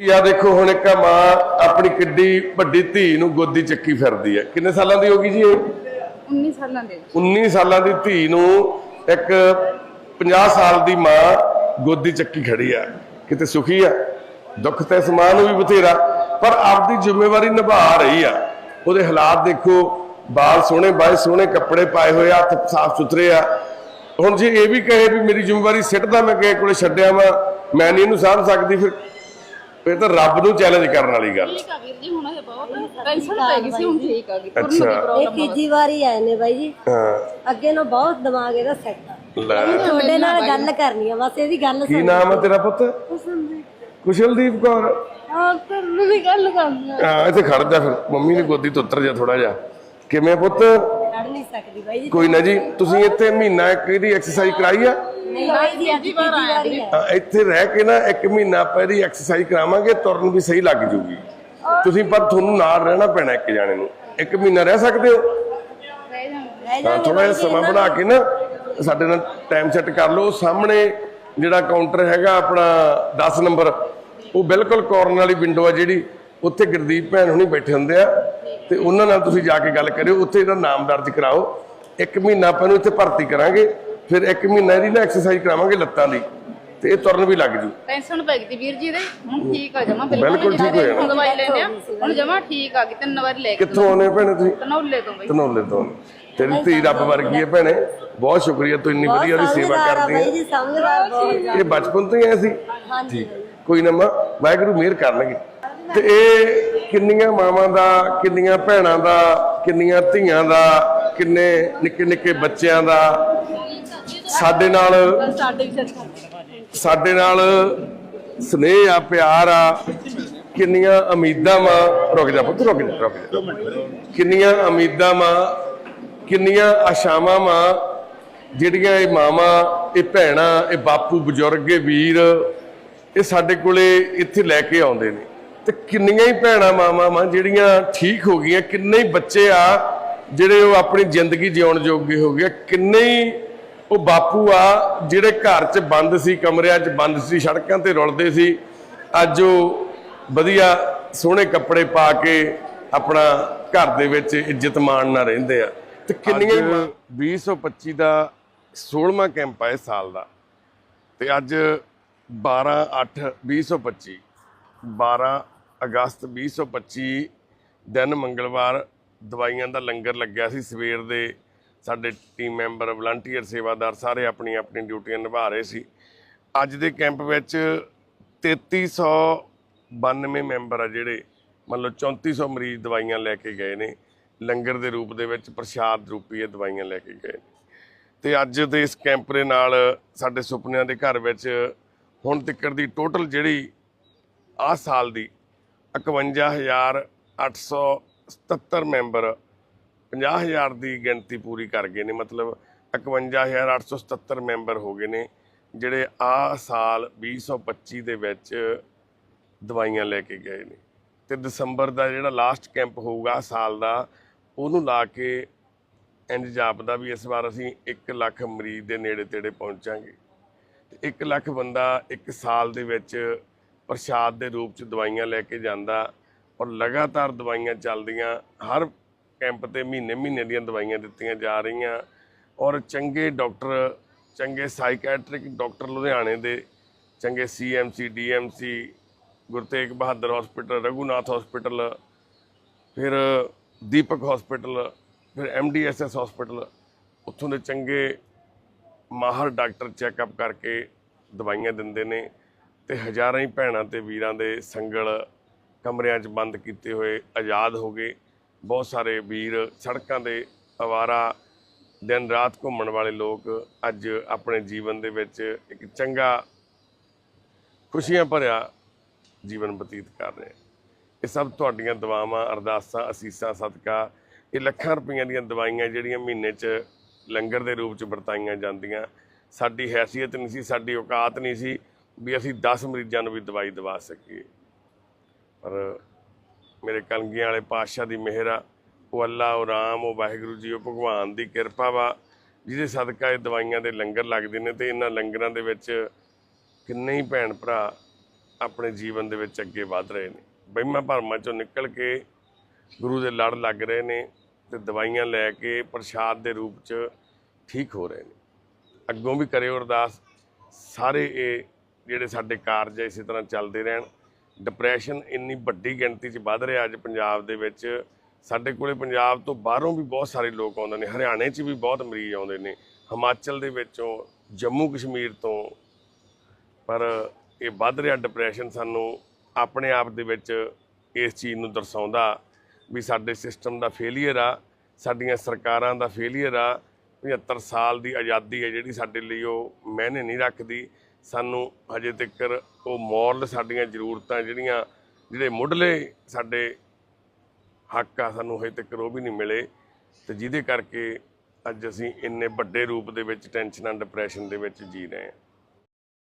ਯਾ ਦੇਖੋ ਹੁਣ ਇੱਕ ਮਾਂ ਆਪਣੀ ਕਿੱਡੀ ਵੱਡੀ ਧੀ ਨੂੰ ਗੋਦੀ ਚੱਕੀ ਫਿਰਦੀ ਹੈ। ਕਿੰਨੇ ਸਾਲਾਂ ਦੀ ਹੋ ਗਈ ਜੀ ਇਹ? 19 ਸਾਲਾਂ ਦੇ। 19 ਸਾਲਾਂ ਦੀ ਧੀ ਨੂੰ ਇੱਕ 50 ਸਾਲ ਦੀ ਮਾਂ ਗੋਦੀ ਚੱਕੀ ਖੜੀ ਆ। ਕਿਤੇ ਸੁਖੀ ਆ? ਦੁੱਖ ਤੇ ਸਮਾਨ ਵੀ ਬਥੇਰਾ। ਪਰ ਆਪਦੀ ਜ਼ਿੰਮੇਵਾਰੀ ਨਿਭਾ ਰਹੀ ਆ। ਉਹਦੇ ਹਾਲਾਤ ਦੇਖੋ ਬਾਲ ਸੋਹਣੇ ਬਾਏ ਸੋਹਣੇ ਕੱਪੜੇ ਪਾਏ ਹੋਏ ਆ ਹੱਥ ਸਾਫ਼ ਸੁਥਰੇ ਆ। ਹੁਣ ਜੇ ਇਹ ਵੀ ਕਹੇ ਵੀ ਮੇਰੀ ਜ਼ਿੰਮੇਵਾਰੀ ਸਿੱਟਦਾ ਮੈਂ ਕਿਸੇ ਕੋਲੇ ਛੱਡਿਆ ਵਾ ਮੈਂ ਨਹੀਂ ਇਹਨੂੰ ਸਾਂਭ ਸਕਦੀ ਫਿਰ ਇਹ ਤਾਂ ਰੱਬ ਨੂੰ ਚੈਲੰਜ ਕਰਨ ਵਾਲੀ ਗੱਲ। ਠੀਕ ਆ ਵੀਰ ਜੀ ਹੁਣ ਇਹ ਬਹੁਤ ਟੈਨਸ਼ਨ ਪੈ ਗਈ ਸੀ ਹੁਣ ਠੀਕ ਆ ਗਈ ਤੁਰਨ ਦੀ ਅੱਛਾ। ਇਹ ਪ੍ਰੋਬਲਮ ਤੀਜੀ ਵਾਰੀ ਆਏ ਨੇ ਬਾਈ ਜੀ। ਹਾਂ। ਅੱਗੇ ਨੂੰ ਬਹੁਤ ਦਿਮਾਗ ਇਹਦਾ ਸੈੱਟ ਆ। ਲੈ। ਤੁਹਾਡੇ ਨਾਲ ਗੱਲ ਕਰਨੀ ਆ ਬਸ ਇਹਦੀ ਗੱਲ ਕੀ ਨਾਮ ਹੈ ਤੇਰਾ ਪੁੱਤ? ਕੁਸ਼ਲਦੀਪ। ਕੌਰ। ਆ ਕਰਨ ਦੀ ਗੱਲ ਕਰਨਾ ਹਾਂ ਇੱਥੇ ਖੜ ਜਾ ਫਿਰ। ਮੰਮੀ ਦੀ ਗੋਦੀ ਤੋਂ ਉਤਰ ਜਾ ਥੋੜਾ ਜਾ ਕਿਵੇਂ ਪੁੱਤ? ਨਹੀਂ ਸਕਦੀ ਬਾਈ ਜੀ। ਕੋਈ ਨਾ ਜੀ ਤੁਸੀਂ ਇੱਥੇ ਮਹੀਨਾ ਇੱਕ ਇਹਦੀ ਐਕਸਰਸਾਈਜ਼ ਕਰਾਈ ਆ? ਨਹੀਂ ਵਾਰੀ ਇੱਥੇ ਰਹਿ ਕੇ ਨਾ ਇੱਕ ਮਹੀਨਾ ਆਪਾਂ ਇਹਦੀ ਐਕਸਰਸਾਈਜ਼ ਕਰਾਵਾਂਗੇ ਤੁਰਨ ਵੀ ਸਹੀ ਲੱਗ ਜੂਗੀ। ਤੁਸੀਂ ਪਰ ਤੁਹਾਨੂੰ ਨਾਲ ਰਹਿਣਾ ਪੈਣਾ ਇੱਕ ਜਾਣੇ ਨੂੰ। ਇੱਕ ਮਹੀਨਾ ਰਹਿ ਸਕਦੇ ਹੋ? ਰਹਿ ਜਾਣਗੇ ਥੋੜਾ ਜਿਹਾ ਸਮਾਂ ਬਣਾ ਕੇ ਨਾ ਸਾਡੇ ਨਾਲ ਟਾਈਮ ਸੈੱਟ ਕਰ ਲਓ। ਸਾਹਮਣੇ ਜਿਹੜਾ ਕਾਊਂਟਰ ਹੈਗਾ ਆਪਣਾ 10 ਨੰਬਰ ਉਹ ਬਿਲਕੁਲ ਕਾਰਨਰ ਵਾਲੀ ਵਿੰਡੋ ਆ ਜਿਹੜੀ ਉੱਥੇ ਗੁਰਦੀਪ ਭੈਣ ਹੁਣੀ ਬੈਠੇ ਹੁੰਦੇ ਆ। ਤੇ ਉਹਨਾਂ ਨਾਲ ਤੁਸੀਂ ਜਾ ਕੇ ਗੱਲ ਕਰਿਓ ਉੱਥੇ ਇਹਦਾ ਨਾਮ ਦਰਜ ਕਰਾਓ। ਇੱਕ ਮਹੀਨਾ ਆਪਾਂ ਨੂੰ ਇੱਥੇ ਭਰਤੀ ਕਰਾਂਗੇ। ਫਿਰ ਇੱਕ ਮਹੀਨਾ ਇਹਦੀ ਨਾ ਐਕਸਰਸਾਈਜ਼ ਕਰਾਵਾਂਗੇ ਲੱਤਾਂ ਦੀ ਤੇ ਇਹ ਤੁਰਨ ਵੀ ਲੱਗ ਜੂ। ਟੈਨਸ਼ਨ ਪੈ ਗਈ ਵੀਰ ਜੀ ਦੇ ਹੁਣ ਠੀਕ ਆ ਜਮਾ ਬਿਲਕੁਲ ਠੀਕ ਹੋ ਜਾਣਾ। ਦਵਾਈ ਲੈਨੇ ਆ। ਹੁਣ ਜਮਾ ਠੀਕ ਆ ਗਈ ਤਿੰਨ ਵਾਰੀ ਲੈ ਕੇ ਕਿੱਥੋਂ ਆਉਨੇ ਭੈਣੇ ਤੁਸੀਂ? ਤਨੌਲੇ ਤੋਂ ਬਈ। ਧਨੌਲੇ ਤੋਂ। ਤੇਰੀ ਧੀ ਰੱਬ ਵਰਗੀ ਹੈ ਭੈਣੇ। ਬਹੁਤ ਸ਼ੁਕਰੀਆ ਤੂੰ ਇੰਨੀ ਵਧੀਆ ਉਹਦੀ ਸੇਵਾ ਕਰਦੀ ਹੈ। ਜੀ ਸਮਝਦਾਰ ਬਹੁਤ ਇਹ ਬਚਪਨ ਤੋਂ ਹੀ ਐ ਸੀ? ਹਾਂਜੀ। ਕੋਈ ਨਾ ਮਾਂ ਵਾਹਿਗੁਰੂ ਮਿਹਰ ਕਰਨਗੇ। ਤੇ ਇਹ ਕਿੰਨੀਆਂ ਮਾਵਾਂ ਦਾ ਕਿੰਨੀਆਂ ਭੈਣਾਂ ਦਾ ਕਿੰਨੀਆਂ ਧੀਆਂ ਦਾ ਕਿੰਨੇ ਨਿੱਕੇ ਨਿੱਕੇ ਬੱਚਿਆਂ ਦਾ ਸਾਡੇ ਨਾਲ ਸਾਡੇ ਨਾਲ ਸਨੇਹ ਆ, ਪਿਆਰ ਆ, ਕਿੰਨੀਆਂ ਉਮੀਦਾਂ ਵਾ, ਰੁਕ ਜਾ ਪੁੱਤ, ਰੁਕ ਜਾ ਰੁਕ ਜਾ। ਕਿੰਨੀਆਂ ਉਮੀਦਾਂ ਵਾ, ਕਿੰਨੀਆਂ ਆਸ਼ਾਵਾਂ ਵਾ, ਜਿਹੜੀਆਂ ਇਹ ਮਾਵਾਂ, ਇਹ ਭੈਣਾਂ, ਇਹ ਬਾਪੂ, ਬਜ਼ੁਰਗ, ਇਹ ਵੀਰ, ਇਹ ਸਾਡੇ ਕੋਲੇ ਇੱਥੇ ਲੈ ਕੇ ਆਉਂਦੇ ਨੇ। ਤੇ ਕਿੰਨੀਆਂ ਹੀ ਭੈਣਾਂ ਮਾਵਾਂ ਵਾ, ਜਿਹੜੀਆਂ ਠੀਕ ਹੋ ਗਈਆਂ, ਕਿੰਨੇ ਹੀ ਬੱਚੇ ਆ, ਜਿਹੜੇ ਉਹ ਆਪਣੀ ਜ਼ਿੰਦਗੀ ਜਿਉਣ ਜੋਗੇ ਹੋ ਗਏ, ਕਿੰਨੇ ਹੀ ਉਹ ਬਾਪੂ ਆ ਜਿਹੜੇ ਘਰ 'ਚ ਬੰਦ ਸੀ ਕਮਰਿਆਂ 'ਚ ਬੰਦ ਸੀ ਸੜਕਾਂ ਤੇ ਰੁਲਦੇ ਸੀ ਅੱਜ ਉਹ ਵਧੀਆ ਸੋਹਣੇ ਕੱਪੜੇ ਪਾ ਕੇ ਆਪਣਾ ਘਰ ਦੇ ਵਿੱਚ ਇੱਜ਼ਤ ਮਾਣ ਨਾਲ ਰਹਿੰਦੇ ਆ। ਤੇ ਕਿੰਨੀਆਂ ਹੀ 2025 ਦਾ 16ਵਾਂ ਕੈਂਪ ਆ ਇਸ ਸਾਲ ਦਾ। ਤੇ ਅੱਜ 12 8 2025 12 ਅਗਸਤ 2025 ਦਿਨ ਮੰਗਲਵਾਰ ਦਵਾਈਆਂ ਦਾ ਲੰਗਰ ਲੱਗਿਆ ਸੀ ਸਵੇਰ ਦੇ ਸਾਡੇ ਟੀਮ ਮੈਂਬਰ ਵਲੰਟੀਅਰ ਸੇਵਾਦਾਰ ਸਾਰੇ ਆਪਣੀ ਆਪਣੀ ਡਿਊਟੀਆਂ ਨਿਭਾ ਰਹੇ ਸੀ। ਅੱਜ ਦੇ ਕੈਂਪ ਵਿੱਚ 3392 ਮੈਂਬਰ ਆ ਜਿਹੜੇ ਮੰਨ ਲਓ 3400 ਮਰੀਜ਼ ਦਵਾਈਆਂ ਲੈ ਕੇ ਗਏ ਨੇ। ਲੰਗਰ ਦੇ ਰੂਪ ਦੇ ਵਿੱਚ ਪ੍ਰਸ਼ਾਦ ਰੂਪੀ ਇਹ ਦਵਾਈਆਂ ਲੈ ਕੇ ਗਏ ਨੇ। ਤੇ ਅੱਜ ਦੇ ਇਸ ਕੈਂਪ ਦੇ ਨਾਲ ਸਾਡੇ ਸੁਪਨਿਆਂ ਦੇ ਘਰ ਵਿੱਚ ਹੁਣ ਤੱਕ ਦੀ ਟੋਟਲ ਜਿਹੜੀ ਆਹ ਸਾਲ ਦੀ 51877 ਮੈਂਬਰ 50000 ਦੀ ਗਿਣਤੀ ਪੂਰੀ ਕਰ ਗਏ ਨੇ, ਮਤਲਬ 51877 ਮੈਂਬਰ ਹੋ ਗਏ ਨੇ, ਜਿਹੜੇ ਆਹ ਸਾਲ 2025 ਦੇ ਵਿੱਚ ਦਵਾਈਆਂ ਲੈ ਕੇ ਗਏ ਨੇ। ਤੇ ਦਸੰਬਰ ਦਾ ਜਿਹੜਾ ਲਾਸਟ ਕੈਂਪ ਹੋਊਗਾ ਸਾਲ ਦਾ, ਉਹਨੂੰ ਲਾ ਕੇ ਇੰਜ ਜਾਪਦਾ ਵੀ ਇਸ ਵਾਰ ਅਸੀਂ 1 ਲੱਖ ਮਰੀਜ਼ ਦੇ ਨੇੜੇ ਤੇੜੇ ਪਹੁੰਚਾਂਗੇ। ਤੇ 1 ਲੱਖ ਬੰਦਾ ਇੱਕ ਸਾਲ ਦੇ ਵਿੱਚ ਪ੍ਰਸ਼ਾਦ ਦੇ ਰੂਪ ਚ ਦਵਾਈਆਂ ਲੈ ਕੇ ਜਾਂਦਾ ਔਰ ਲਗਾਤਾਰ ਦਵਾਈਆਂ ਚੱਲਦੀਆਂ, ਹਰ ਕੈਂਪ ਤੇ ਮਹੀਨੇ ਮਹੀਨੇ ਦੀਆਂ ਦਵਾਈਆਂ ਦਿੱਤੀਆਂ ਜਾ ਰਹੀਆਂ। ਔਰ ਚੰਗੇ ਡਾਕਟਰ, ਚੰਗੇ ਸਾਈਕੈਟ੍ਰਿਕ ਡਾਕਟਰ ਲੁਧਿਆਣੇ ਦੇ, ਚੰਗੇ CMC DMC Guru Tegh Bahadur hospital Raghunath hospital ਫਿਰ ਦੀਪਕ ਹਸਪੀਟਲ ਫਿਰ ਐਮਡੀਐਸਐਸ ਹਸਪੀਟਲ ਉੱਥੋਂ ਦੇ ਚੰਗੇ ਮਾਹਰ ਡਾਕਟਰ ਚੈੱਕਅਪ ਕਰਕੇ ਦਵਾਈਆਂ ਦਿੰਦੇ ਨੇ ਤੇ ਹਜ਼ਾਰਾਂ ਹੀ ਭੈਣਾਂ ਤੇ ਵੀਰਾਂ ਦੇ ਸੰਗਲ ਕਮਰਿਆਂ 'ਚ ਬੰਦ ਕੀਤੇ ਹੋਏ, ਆਜ਼ਾਦ ਹੋ ਗਏ। ਬਹੁਤ ਸਾਰੇ ਵੀਰ ਸੜਕਾਂ ਦੇ ਅਵਾਰਾ ਦਿਨ ਰਾਤ ਘੁੰਮਣ ਵਾਲੇ ਲੋਕ ਅੱਜ ਆਪਣੇ ਜੀਵਨ ਦੇ ਵਿੱਚ ਇੱਕ ਚੰਗਾ ਖੁਸ਼ੀਆਂ ਭਰਿਆ ਜੀਵਨ ਬਤੀਤ ਕਰ ਰਹੇ ਇਹ ਸਭ ਤੁਹਾਡੀਆਂ ਦੁਆਵਾਂ, ਅਰਦਾਸਾਂ, ਅਸੀਸਾਂ, ਸਦਕਾ, ਇਹ ਲੱਖਾਂ ਰੁਪਈਆਂ ਦੀਆਂ ਦਵਾਈਆਂ ਜਿਹੜੀਆਂ ਮਹੀਨੇ 'ਚ ਲੰਗਰ ਦੇ ਰੂਪ 'ਚ ਵਰਤਾਈਆਂ ਜਾਂਦੀਆਂ। ਸਾਡੀ ਹੈਸੀਅਤ ਨਹੀਂ ਸੀ, ਸਾਡੀ ਔਕਾਤ ਨਹੀਂ ਸੀ ਵੀ ਅਸੀਂ 10 ਮਰੀਜ਼ਾਂ ਨੂੰ ਵੀ ਦਵਾਈ ਦਵਾ ਸਕੀਏ। ਪਰ ਮੇਰੇ ਕਲਗੀਆਂ ਵਾਲੇ ਪਾਤਸ਼ਾਹ ਦੀ ਮਿਹਰ ਆ। ਉਹ ਅੱਲਾ, ਉਹ ਰਾਮ, ਉਹ ਵਾਹਿਗੁਰੂ ਜੀ, ਉਹ ਭਗਵਾਨ ਦੀ ਕਿਰਪਾ ਵਾ, ਜਿਹਦੇ ਸਦਕਾ ਇਹ ਦਵਾਈਆਂ ਦੇ ਲੰਗਰ ਲੱਗਦੇ ਨੇ ਤੇ ਇਹਨਾਂ ਲੰਗਰਾਂ ਦੇ ਵਿੱਚ ਕਿੰਨੇ ਹੀ ਭੈਣ ਭਰਾ ਆਪਣੇ ਜੀਵਨ ਦੇ ਵਿੱਚ ਅੱਗੇ ਵਧ ਰਹੇ ਨੇ। ਵਹਿਮਾਂ ਭਰਮਾਂ ਚੋਂ ਨਿਕਲ ਕੇ ਗੁਰੂ ਦੇ ਲੜ ਲੱਗ ਰਹੇ ਨੇ ਤੇ ਦਵਾਈਆਂ ਲੈ ਕੇ ਪ੍ਰਸ਼ਾਦ ਦੇ ਰੂਪ 'ਚ ਠੀਕ ਹੋ ਰਹੇ ਨੇ। ਅੱਗੋਂ ਵੀ ਕਰਿਓ ਅਰਦਾਸ, ਸਾਰੇ ਇਹ ਜਿਹੜੇ ਸਾਡੇ ਕਾਰਜ ਆ, ਇਸੇ ਤਰ੍ਹਾਂ ਚੱਲਦੇ ਰਹਿਣ। ਡਿਪਰੈਸ਼ਨ ਇੰਨੀ ਵੱਡੀ ਗਿਣਤੀ 'ਚ ਵੱਧ ਰਿਹਾ ਅੱਜ ਪੰਜਾਬ ਦੇ ਵਿੱਚ। ਸਾਡੇ ਕੋਲੇ ਪੰਜਾਬ ਤੋਂ ਬਾਹਰੋਂ ਵੀ ਬਹੁਤ ਸਾਰੇ ਲੋਕ ਆਉਂਦੇ ਨੇ, ਹਰਿਆਣੇ 'ਚ ਵੀ ਬਹੁਤ ਮਰੀਜ਼ ਆਉਂਦੇ ਨੇ, ਹਿਮਾਚਲ ਦੇ ਵਿੱਚੋਂ, ਜੰਮੂ ਕਸ਼ਮੀਰ ਤੋਂ। ਪਰ ਇਹ ਵੱਧ ਰਿਹਾ ਡਿਪਰੈਸ਼ਨ ਸਾਨੂੰ ਆਪਣੇ ਆਪ ਦੇ ਵਿੱਚ ਇਸ ਚੀਜ਼ ਨੂੰ ਦਰਸਾਉਂਦਾ ਵੀ ਸਾਡੇ ਸਿਸਟਮ ਦਾ ਫੇਲਿਅਰ ਆ, ਸਾਡੀਆਂ ਸਰਕਾਰਾਂ ਦਾ ਫੇਲਿਅਰ ਆ। 75 ਸਾਲ ਦੀ ਆਜ਼ਾਦੀ ਹੈ ਜਿਹੜੀ ਸਾਡੇ ਲਈ ਉਹ ਮਾਇਨੇ ਨਹੀਂ ਰੱਖਦੀ। ਸਾਨੂੰ ਹਜੇ ਤੱਕ ਉਹ ਮੋਰਲ ਸਾਡੀਆਂ ਜ਼ਰੂਰਤਾਂ ਜਿਹੜੀਆਂ, ਜਿਹੜੇ ਮੁੱਢਲੇ ਸਾਡੇ ਹੱਕ ਆ, ਸਾਨੂੰ ਹਜੇ ਤੱਕ ਉਹ ਵੀ ਨਹੀਂ ਮਿਲੇ। ਤੇ ਜਿਹਦੇ ਕਰਕੇ ਅੱਜ ਅਸੀਂ ਇੰਨੇ ਵੱਡੇ ਰੂਪ ਦੇ ਵਿੱਚ ਟੈਨਸ਼ਨਾਂ ਡਿਪਰੈਸ਼ਨ ਦੇ ਵਿੱਚ ਜੀ ਰਹੇ ਹਾਂ।